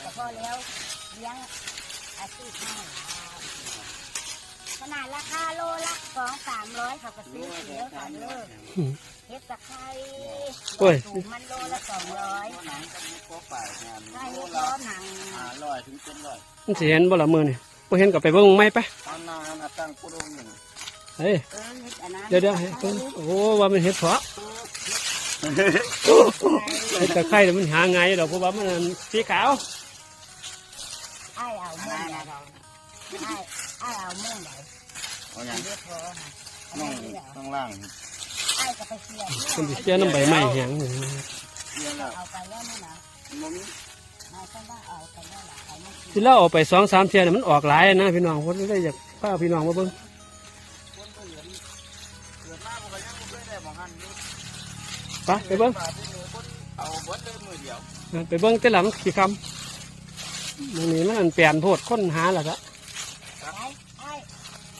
แต่พอแล้วเลี้ยงอาชีพให้ขนาดราคาโลละสองสามร้อยเขาก็ซื้อเสียวค่ะเลิกเฮ็ดตะไคร้โอ้ย สูงมันโลละสองร้อยหนังก็มีโป๊ะป่ายงานถ้าโลเฮ็ดละล้อหนังห้าร้อยถึงเจ็ดร้อยมันสิเห็นบ่ละมือนี่บ่เห็นก็ไปเบิ่งไหม่ไปตอนนานะตั้งกุดงหนึ่งเฮ้ยเออเฮ็ดอันนั้นเดี๋ยวเดี๋ยวให้เพิ่นโอ้ว่ามันเห็ดเพาะไอ้ ตะไคร้เนี่ยมันหาไงายดอกเพราะว่ามันสีขาวไอ้เอาเมื่อไหร่ไอ้ไอ้เอาเมื่อไหร่เอาอย่างเรียกพอค่ะอันน้องข้างล่างไอ้ก็ไปเสียบมันสิเสียน้ำใบไม้แห้งนี่เรียนแล้วเล่ายเอาไปแล้วเอาไม่กินที่เราเอาไปสองสามเทียเนี่ยมันออกหลายนะพี่น้องคนเลยอยากพาพี่น้องมาเบิ่ง ไปไปเบิ่งบาทที่มือคนเอาเบิดเลยมือเดียวไปเบิ่งแต่หลังสีคำมันนี่มันอันเปลี่ยนโพดค้นหาแล้วก็ไอ้ไอ้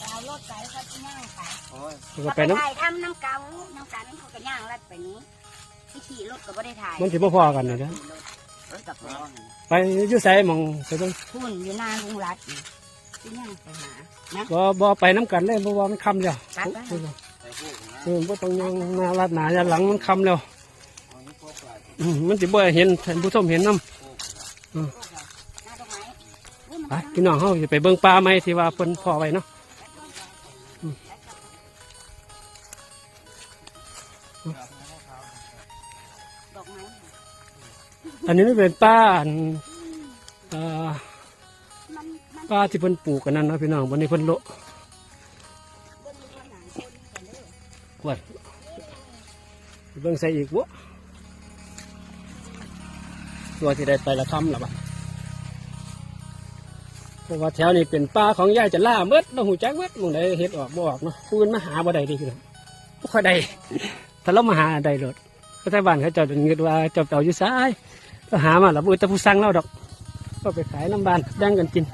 เอารถไปเขาจะย่างไปโอ้ยก็ไปน้ถ่ายทำน้ำเกาน้ำกันเขาก็ย่างลัดไปนี้ที่ขี่รถก็ไม่ได้ถ่ายำมันสิบ่พอกันนะจ๊ะรถกับพ่อไปอยู่ไสหมองไปเบิ่งพุ่นอยู่หน้าลุงรัดนี่ที่ย่างไปหานะบ่บ่ไปน้ำกันเลยเพราะว่ามันคำแล้วไปไปเออใส่พวกนะ เออบ่ต้องยังนาลัดหนายันหลังมันคำแล้วอืมมันสิบ่เห็นท่านผู้ชมเห็นน้ำหน้าตรงไหนอุ้ยมันไปพี่น้องเขาจะไปเบิ่งปลาไหมที่ว่าเพิ่นพ่อไว้เนาะอืมอันนี้มันเป็นป้าอันเอ่อป้าที่เพิ่นปลูกกันนั่นเนาะพี่น้องวันนี้เพิ่นโละ วดเบิ่งใส่อีกวะตัวที่ได้ไปละคำละบ่ะเพราะว่าแถวนี้เป็นป้าของยายจะล่าเมดเราหูจักเมดมองใดเฮ็ดออกบ่ออกเนาะปืนมาหาบ่ได้ดิพี่น้อบ่ค่อยได้ถ้าเรามาหาได้โลดก็แต่บ้านเขาจ้าจะเงินว่าจ้าเต่าอยู่ซ้ายก็หามาแล้วบ่แต่ผู้สั่งเราดอก ก็ไปขายน้ำบานแบ่งกันกิน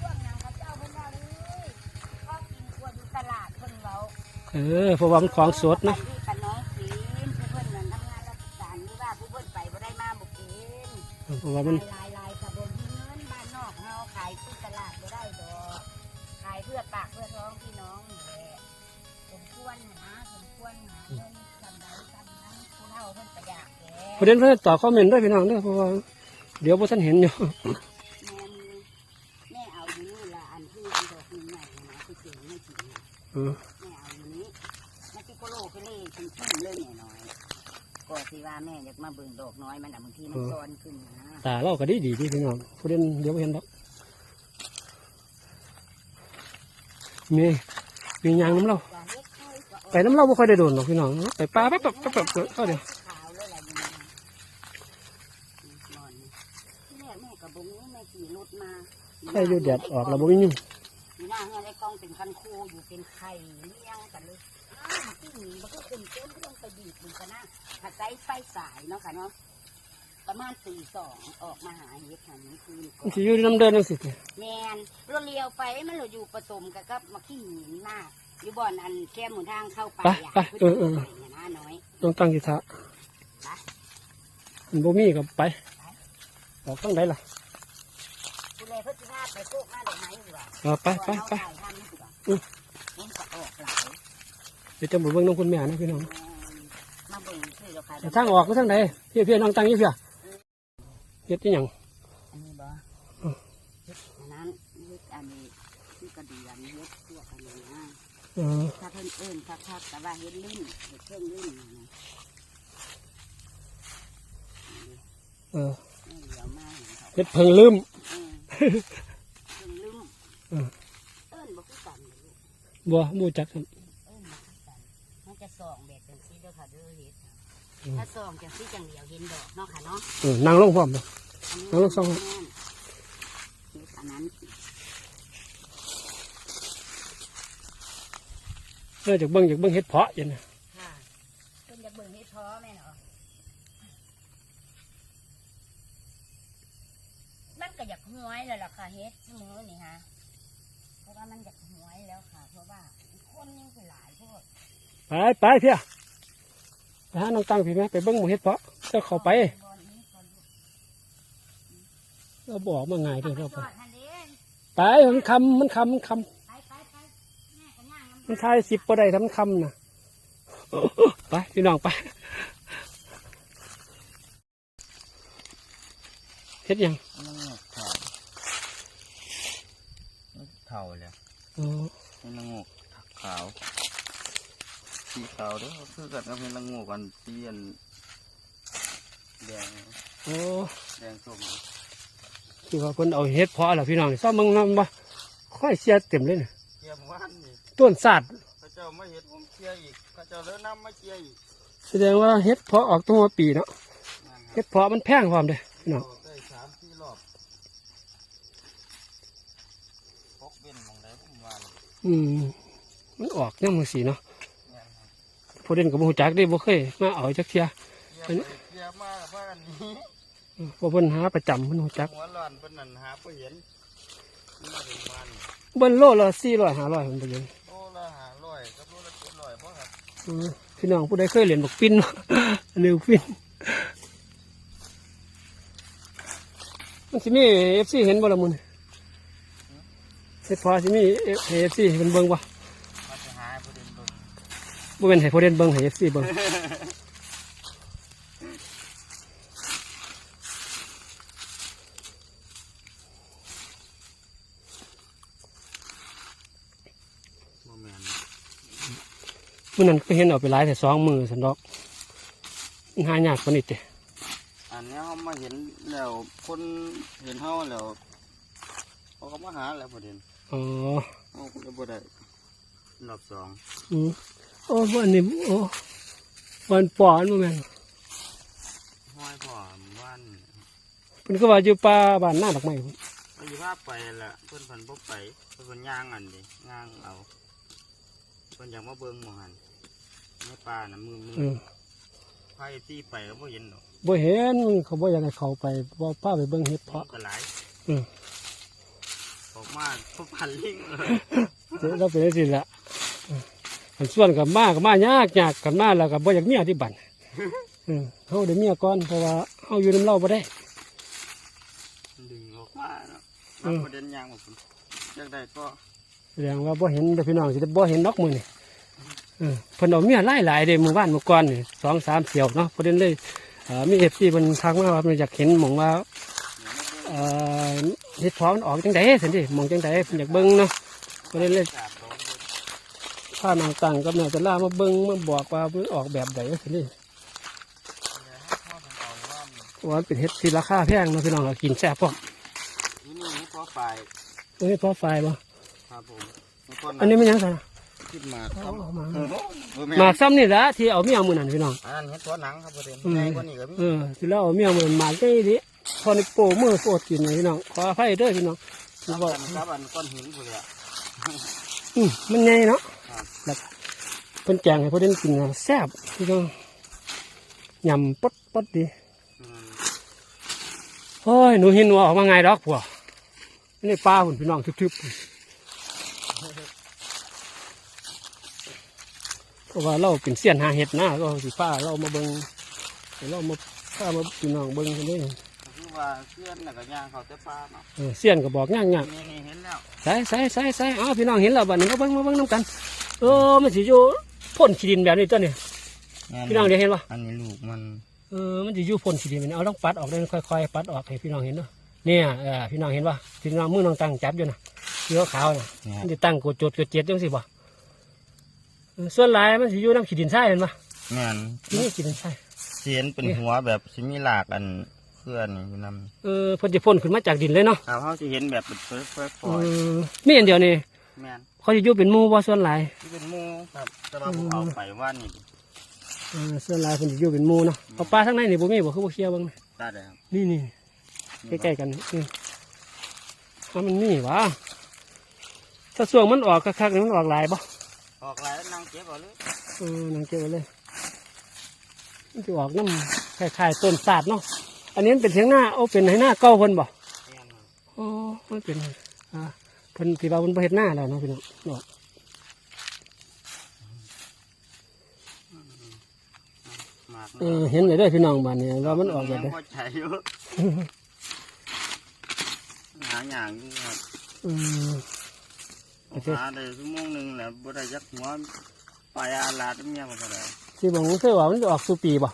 พวกนางเขาเจ้าเพิ่นว่าเลยชอบกินขวดอยู่ตลาดเพิ่นเว้า เออเพราะว่ามันของสดไปเนาะที่กันน้องกินผู้เพิ่นนั่นทำงานราชการนี่ว่าผู้เพิ่นไปบ่ได้มาบ่กินเพราะว่ามันลายลายๆกระบนเงินบ้านนอกเฮาขายที่ตลาดบ่ได้ดอกขายเพื่อปากเพื่อท้องพี่น้องนี่แหละสมควรนะสมควรหาเงินจำใดจำนั้นผู้เฒ่าเพิ่นประหยัดแกประเด็นเพื่อนตอบคอมเมนต์ด้วยพี่น้องเด้วยเพราะว่าเดี๋ยวพวกท่านเห็นอยู่แม่นแม่เอาอยู่นี่ละอันที่อันดอกนี้ใหญ่นะที่เก่งไม่จริง ก็สิว่าแม่อยากมาเบิ่งดอกน้อยมันอะบางทีมันซ้อนขึ้นนะตาเราก็ดีดีพี่น้องประเด็นเดี๋ยวบ่เห็นดอกมีมียางน้ำเราว่าเฮ็ดให้ก็ไปน้ำเราไม่ค่อยได้โดนหรอกพี่น้องไปปลาแป๊บแป๊บแป๊บแป๊บก็เดี๋ยวขาวเลยอะไรอย่างเงี้ยนอนที่แรกแม่กับบุ้งแม่ขี่รถมาใครอยู่แดดออกเราบ่มียุ่งอยู่หน้าเงี้ยได้กล้องเป็นคันคูอยู่เป็นไข่เลี้ยงกันเลยอ้าวที่หนีมันก็เป็นเต้นก็ต้องไปบีบ มันกันนะถ้าใจไฟสายเนาะค่ะเนาะประมาณตีสองออกมาหาเห็ดหันคืนก่อมันนสิอยู่น้ำเดินนั่นสิแมนเราเลี้ยวไปมันเราอยู่ผสมกับกับมาขี้หินหน้าอยู่บ่อนอันแคมหมุนทางเข้าไปไปอะไปเออเออไปเนี่ยนะน้อยต้องตั้งกิทะมันบ่มีก็ไปออกตั้งไหนล่ะกูเลยเพื่อที่หน้าไปโคกหน้าดอกไม้ดีกว่าเออไปไปไปเอาถ่ายทำนี่ดีกว่าอืมมันก็ออกหลาย เดี๋ยวจะมาเบิ่งน้องคุณแม่นะพี่น้องแทางออกก็ทางไหนพี่พี่น้องตั้งอยี่เพี่เฮ็ดที่หยังอันนี้บ่อืมเฮ็ดอันนั้นเฮ็ดอันนี้ที่กระเดียนเฮ็ดพวกอันนี้นะเออถ้าเพิ่นเอิ้นคักๆแต่ว่าเฮ็ดลิ้นเฮ็ดเครื่องลิ้นนะนะเออแม่เหลียวมาเห็นเขาเฮ็ดเพิ่งลืมเออเครื่องลิ้นเออเอิ้นบ่คือกันเลยลูกบ่มูจักครับ ถ้าส่องจังซี่จังเดียวเห็นดอกเนาะค่ะเนาะเออนั่งลงพร้อมเลยอันนี้เอาลูกส่องแม่นเฮ็ดอันนั้นเออจากเบิ่งจากเบิ่งเฮ็ดเพาะอยันนะค่ะเพิ่นจะเบิ่งให้ท้อแม่เนาะมันก็อยากหวยแล้วล่ะค่ะเฮ็ดมื้อนี่ฮะเพราะว่ามันอยากหวยแล้วค่ะ เพราะว่าคนยังคือหลายพวกไปไปเพี่ยไป หาน้องตั้งพี่ไหมไปเบิ่งหมูเฮ็ดเพาะเจ้าเข้าไปบอลนี้ก่อนลูกเราบอกมาไงายเด้อเราจไปอดทันเด้ไปมันคำมันคำมันคไปไปไปแม่ก็ย่างน้ำำมันทายสิบปได้ทำคำนะไปพี่น้องไปเฮ็ดหยังมันงอกขาวมันเท่าเลยอ๋อเป็นละงอกขาว สีขาวเด้อคือกันกับเป็นละงอกกันสีอันแดงโอ้แดงส้มคือว่าคนเอาเฮ็ดเพาะเหรอพี่น้องซ้อมมึงนำบ่ค่อยเสียเต็มเลยนะเกียมว่านนี่ต้นศาสตร์พระเจ้าไม่เห็นผมเชียร์อีกพระเจ้าเลินน้ำมาเชียร์อีกแสดงว่าเฮ็ดเพาะออกตัวปีเนาะนั่นคเฮ็รับดเพาะมันแพงความเด้อพี่น้องได้สามสี่รอบพกเป็นมองได้ผมว่าเลยอืมมันออกยังมือสีเนาะเนี่ยครับ ผู้เล่นกับผู้จักได้บ่เคยมาเอาจักเทียเกียร์ไปเกียร์มากับบ้านนี้เพราะเพิ่นหาประจำเพิ่นรู้จักหัวร้อนเป็นนั่นหาบ่เห็นนี่มาถึงบ้านนี่เบิ่นโลละ400 500เพิ่นไปเลยโลละห้าร้อยกับโลละเจ็ดร้อยเพราะครับอืมพี่น้องผู้ใดเคยเล่นบักปิ้นเนาะอันนี้บักปิ้นมันสิมี FC เห็นบ่ล่ะมื้อนี้เฮ็ดเพอสิมี FC เพิ่นเบิ่งบ่ มาจะหาประเด็นเบิ่ง บ่แม่นให้ผู้เล่นเบิ่งให้ FC เบิ่งบ่แม่นมื้อนั้นก็เห็นเอาไปหลายแต่สองมือซั่นดอกมันหายากกว่านี้ติอันนี้เขามาเห็นแล้วคนเห็นเขาแล้วเขาก็มาหาแล้วประเด็นอ๋อเขาก็เลยบ่ได้รอบสองอืม โอ้วันนี้โอ้วันปอนบ่แม่นห้อยพ่อว่านเพิ่นก็ว่าอยู่ป่าบ้านหน้าดอกไม้พุ่นไปอยู่ภาพไปละเพิ่นเพิ่นบ่ไปเพิ่นเพิ่นย่างอันดิย่างเอาเพิ่นอยากมาเบิ่งหมู่หันในป่าน่ะมือมือเออไผตีไปก็บ่เห็นดอกบ่เห็นเขาบ่อยากให้เขาไปบ่พาไปเบิ่งเห็ดเพราะเพาะ ก็หลายอืม ออกมาทุกพันลิงเลย เดี๋ยวเราเป็นจังซี่ล่ะ เอออันส่วนกับมาก็มายากยากกันมาแล้วก็บ่อยากเมียที่บัดเออเฮาได้เมียก่อนเพราะว่าเฮาอยู่นำเราบ่ได้ดึงออกมาเนาะอืมประเด็นย่างของผมอยากได้ก็แสดงว่าบ่เห็นเด้อพี่น้องสิได้บ่เห็นดอกมื้อนี่เออเพิ่นเอาเมียหลายๆเด้มื้อวานมื้อก่อนนี่2 3เที่ยวเนาะประเด็นเลยเอ่อมี FC เพิ่นทักมาว่าเพิ่นอยากเห็นหม่องว่าเอ่อเห็ดเพาะมันออกจังไดสิดิมองจังไดเพิ่นอยากเบิ่งเนาะก็เลยเลยกาบร้อนเลย พานางตังกับแม่จะล่ามาเบิ่งมาบอกว่ามันออกแบบใดสิดิเนี่ยให้พ่อผมเอาว่ามันเพราะว่ามันเป็นเห็ดที่ราคาแพงเนาะพี่น้องก็กินแซ่บพอนี่นี่ให้พ่อไปเอ้ยพอไฟบ่ครับผมบางคนอันนี้มันหยังไงคิดมาครับเอามาเออเออแม่หมากซ้ำนี่ละที่เอาเมียมือนั่นพี่น้องอันนั้นเห็ดตัวหนังครับประเด็นอืมใหญ่กว่านี้ก็มีเออที่เราเอาเมียมือนั่นหมากได้ดิพอในโปมือโคตรกินเลยพี่น้องขออภัยเด้อพี่น้องที่ครับบอกอันครับอันก้อนหินพวกเนี้ยอืมมันใหญ่เนาะครับ แล้วเพิ่นแกงให้พอเด่นกินนะแซ่บพี่น้องยำป๊ดป๊ดดีอืมโอ้ยหนูเห็นหนูออกมาไงดอกพวกนี่ปลาหุ่นพี่น้องทึบๆพุ่นเพราะว่าเราเป็นเสี้ยนหาเห็ดนะเราสิป้าเรามาเบิงให้เรามาป้ามาพี่น้องเบิงกันเลยก็คือว่าเพื่อนน่ะก็ย่างเขาแต่ปลาเนาะเออเสี้ยนก็บอกง่ายนี่นี่เห็นแล้วๆใส่ใส่ใส่ใส่เอาพี่น้องเห็นแล้วบัดนี้ก็เบิงมาเบิงน้ำกัน เออมันสิอยู่พ่นขี้ดินแบบนี้ตัวนี้พี่น้องเดี๋ยวเห็นปะอันนี้ลูกมันเออมันสิอยู่พ่นขี้ดินแบบนี้เอาต้องปัดออกเลยค่อยๆปัดออกให้พี่น้องเห็นเนาะเนี่ยเออพี่น้องเห็นปะพี่น้องมือน้องตั้งจับอยู่นะเขียวขาวนะเนี่ยมันจะตั้งกดจดกดเจ็ดจังสิบ่เออส่วนหลายมันสิอยู่น้ำขี้ดินทรายเห็นปะแม่นที่นี่ขี้ดินทรายเสียนเป็นหัวแบบสิมีหลากอันเพื่อนอยู่นำเออเพ่นจะพ่นขึ้นมาจากดินเลยเนาะครับเขาจะเห็นแบบเป็นเฟ้อเฟ้อเออมีอันเดียวนี่แม่น เขาจะอยู่เป็นหมู่บ่ส่วนหลายที่เป็นหมูครับแต่ว่าผมเอาไปว่านี่เออส่วนหลายเพิ่นจะอยู่เป็นหมู่เนาะเอาปลาทั้งในนี่บ่มีบ่คือบ่เคลียร์เบิ่งได้เลยครับนี่นี่ใกล้ๆกันนี่เออว่ามันมีวะถ้าส่วงมันออกคักๆนี่มันออกหลายบ่ออกหลายแล้วนางเก็บเอาเลยเออนังเก็บไว้เลย มันจะออกน้ำคล้ายๆต้นสาดเนาะ อันนี้มันเป็นเทียงหน้าเอาเป็นให้หน้าเก่าเพิ่นบ่แม่นครับอ๋อมันเป็นอ่า เพิ่นที่ว่าเพิ่นบ่เฮ็ดหน้าแล้วเนาะพี่น้องเนาะหมากเออเห็นเลยเด้อพี่น้องบ้านนี้ว่ามันออกแบบใดยังพอใจอยู่เออเห็นพอใจอยู่เออเห็นพอใจอยู่เออเออเออเห็นเลยเด้อพี่น้องบ้านนี้ว่ามันออกแบบใดเออเออหาอย่างอยู่ครับอืมโอเคหาได้ชั่วโมงหนึงแหละบ่ได้ยักหัวไปอาลาดเมียมันก็ได้ที่บอกเสื้อว่ามันจะออกสู่ปีบ่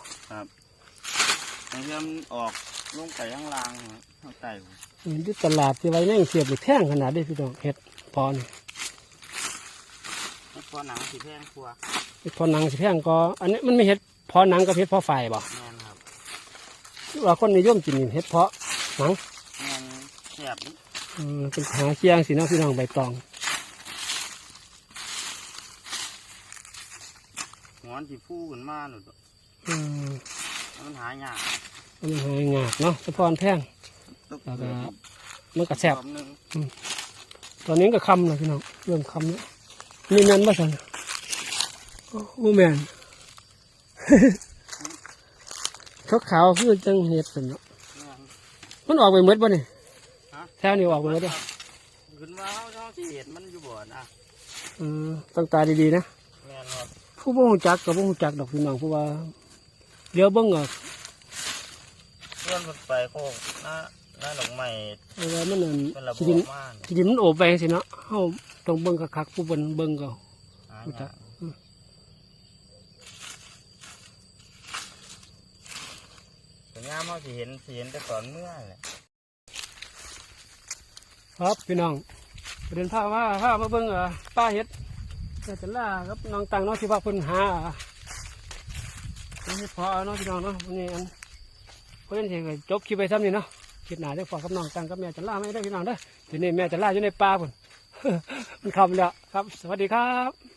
บางทีมันออกลงไปข้างล่างครับข้างใต้ผมเห็น ที่ตลาดที่ไว้แน่งเสียบหรือแพงขนาดได้พี่น้องเห็ดพอนี่ไอ้พอหนังสีแพงครัวเห็ดพอหนังสิแพงก็อันนี้มันไม่เห็ดพอหนังกับเห็ดพอไฟบ่แม่นครับที่ว่าคนนิยมกินนี่เห็ดเพาะหนังแม่นแซ่บนี่อืมเป็นหาเคียงสิเนาะพี่น้องใบตองหัวมันสิฟูขึ้นมาหนุดอืมมันหายากมันหายงากเนาะแต่พอนแพง แล้วก็มันก็แซ่บรอบหนึงตอนนี้ก็คำแล้วพี่น้องเริ่มคำแล้วนี่แม่นบ่สันโอ้บ่แม่นขาวขาวๆคือจังเห็ดสันเนาะแม่นมันออกไปหมดบ่นี่ฮะแถวนี้ออกไปหมดเด้อขึ้นมาเขาเขาสิเห็นมันอยู่บ่นะอืมต้องตาดีๆนะแม่นครับผู้บ่ฮู้จักก็บ่ฮู้จักดอกพี่น้องเพราะว่าเดี๋ยวเบิ่งเอะเพื่อนมันไปโคกห น้าหน้าดอกไม้เพราะว่ามันนั่นเป็นระบสิบดินม่านสิดินมันโอบไปจังซี่เนาะเฮาต้องเบิ่งคักๆผู้เบิ่นเบิ่งก็หารู้จัยากกอืมแต่ย่ามเขาสิเห็นสิเห็นแต่ตอนเมื่อแหละครับพี่น้องประเด็นพาว่าพามาเบิ่งเอ่อป้าเฮ็ดแต่จะล่าครับน้องตังเนาะที่ว่าเพิ่นหาอะเฮ็ดพอเนาะพี่น้องเนาะวันนี้อันเพิ่นสิจบคลิปไปซ้ำนี่เนาะ คิดหน้าได้ฝากกับน้องตังกับแม่จะล่าไม่ได้พี่น้องเด้อทีนี้แม่จะล่าอยู่ในป่าพุ่นมันคำแล้วครับ สวัสดีครับ